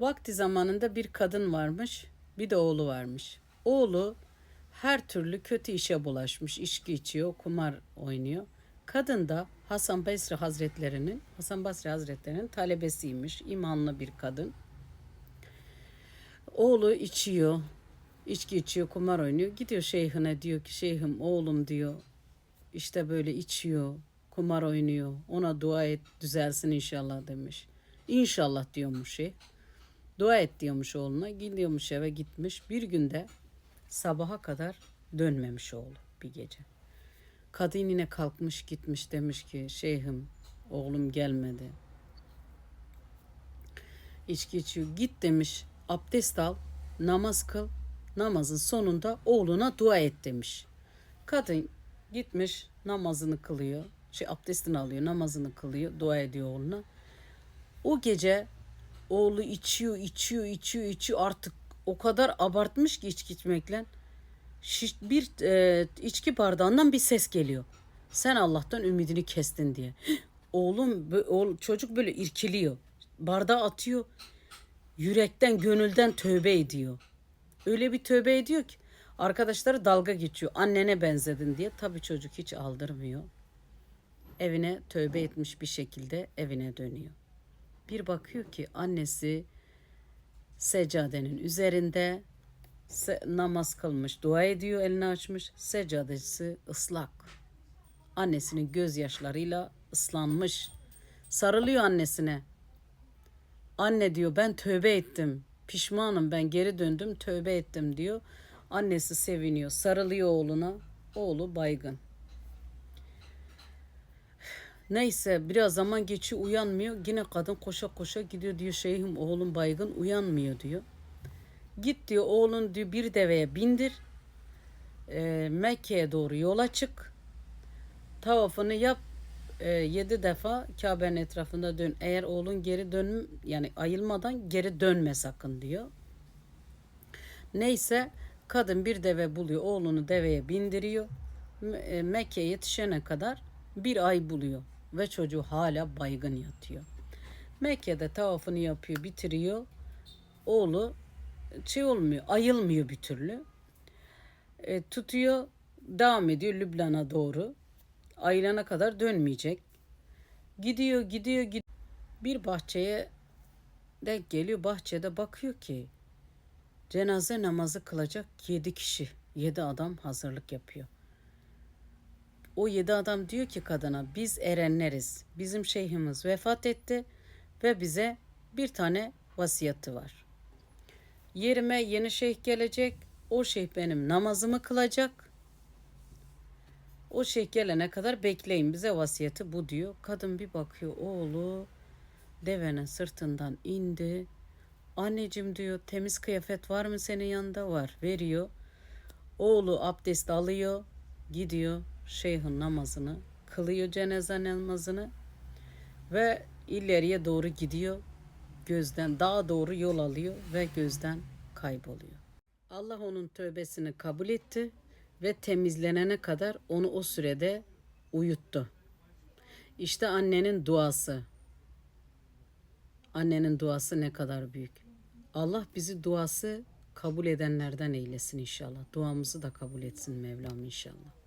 Vakti zamanında bir kadın varmış, bir de oğlu varmış. Oğlu her türlü kötü işe bulaşmış, içki içiyor, kumar oynuyor. Kadın da Hasan Basri Hazretlerinin, Hasan Basri Hazretlerinin talebesiymiş, imanlı bir kadın. Oğlu içiyor, içki içiyor, kumar oynuyor. Gidiyor şeyhine diyor ki şeyhim oğlum diyor işte böyle içiyor, kumar oynuyor. Ona dua et düzelsin inşallah demiş. İnşallah diyormuş şey. Dua et diyormuş oğluna. Gidiyormuş eve gitmiş. Bir günde sabaha kadar dönmemiş oğlu bir gece. Kadın yine kalkmış gitmiş demiş ki şeyhim oğlum gelmedi. İçki içiyor. Git demiş abdest al namaz kıl. Namazın sonunda oğluna dua et demiş. Kadın gitmiş namazını kılıyor. Şey abdestini alıyor namazını kılıyor. Dua ediyor oğluna. O gece oğlu içiyor, içiyor, içiyor, içiyor. Artık o kadar abartmış ki içki içmekle. Şiş- Bir e, içki bardağından bir ses geliyor. Sen Allah'tan ümidini kestin diye. Oğlum, oğul, çocuk böyle irkiliyor. Bardağı atıyor. Yürekten, gönülden tövbe ediyor. Öyle bir tövbe ediyor ki arkadaşları dalga geçiyor. Annene benzedin diye. Tabii çocuk hiç aldırmıyor. Evine tövbe etmiş bir şekilde evine dönüyor. Bir bakıyor ki annesi seccadenin üzerinde namaz kılmış, dua ediyor, elini açmış. Seccadesi ıslak. Annesinin gözyaşlarıyla ıslanmış. Sarılıyor annesine. Anne diyor ben tövbe ettim. Pişmanım ben geri döndüm tövbe ettim diyor. Annesi seviniyor. Sarılıyor oğluna. Oğlu baygın. Neyse biraz zaman geçiyor uyanmıyor. Yine kadın koşa koşa gidiyor diyor şeyhim oğlum baygın uyanmıyor diyor. Git diyor oğlun diyor bir deveye bindir. Ee, Mekke'ye doğru yola çık. Tavafını yap. e, yedi defa Kabe'nin etrafında dön. Eğer oğlun geri dön yani ayılmadan geri dönme sakın diyor. Neyse kadın bir deve buluyor. Oğlunu deveye bindiriyor. E, Mekke'ye yetişene kadar bir ay buluyor. Ve çocuğu hala baygın yatıyor. Mekke'de tavafını yapıyor, bitiriyor. Oğlu şey olmuyor, ayılmıyor bir türlü. E, tutuyor, devam ediyor Lübnan'a doğru. Ayılana kadar dönmeyecek. Gidiyor, gidiyor, gidiyor. Bir bahçeye denk geliyor. Bahçede bakıyor ki cenaze namazı kılacak yedi kişi, yedi adam hazırlık yapıyor. O yedi adam diyor ki kadına biz erenleriz. Bizim şeyhimiz vefat etti ve bize bir tane vasiyeti var. Yerime yeni şeyh gelecek. O şeyh benim namazımı kılacak. O şeyh gelene kadar bekleyin bize vasiyeti bu diyor. Kadın bir bakıyor oğlu devenin sırtından indi. Anneciğim diyor temiz kıyafet var mı senin yanında? Var. Veriyor. Oğlu abdest alıyor. Gidiyor şeyhin namazını kılıyor cenaze namazını ve ileriye doğru gidiyor. Gözden daha doğru yol alıyor ve gözden kayboluyor. Allah onun tövbesini kabul etti ve temizlenene kadar onu o sürede uyuttu. İşte annenin duası. Annenin duası ne kadar büyük. Allah bizi duası kabul edenlerden eylesin inşallah. Duamızı da kabul etsin Mevlam inşallah.